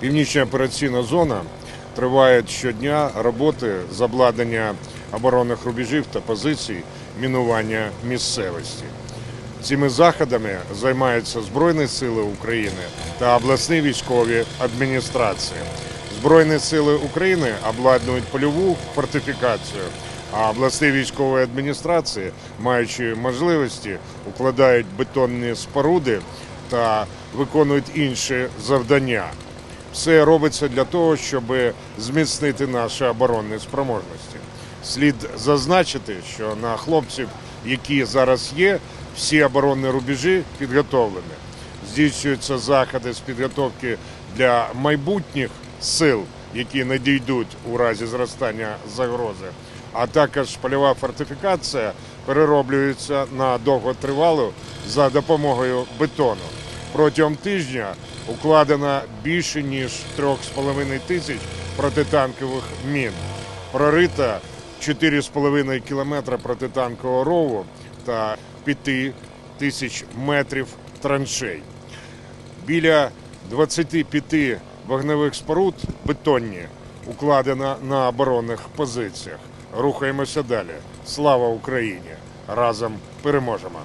Північна операційна зона триває щодня роботи з обладнання оборонних рубежів та позицій мінування місцевості. Цими заходами займаються Збройні Сили України та обласні військові адміністрації. Збройні сили України обладнують польову фортифікацію, а обласні військові адміністрації, маючи можливості, укладають бетонні споруди та виконують інші завдання. Все робиться для того, щоб зміцнити наші оборонні спроможності. Слід зазначити, що на хлопців, які зараз є, всі оборонні рубежі підготовлені. Здійснюються заходи з підготовки для майбутніх сил, які надійдуть у разі зростання загрози. А також польова фортифікація перероблюється на довготривалу за допомогою бетону. Протягом тижня укладено більше ніж 3,5 тисяч протитанкових мін. Прорито 4,5 кілометра протитанкового рову та 5 тисяч метрів траншей. Біля 25 вогневих споруд бетонні укладено на оборонних позиціях. Рухаємося далі. Слава Україні! Разом переможемо!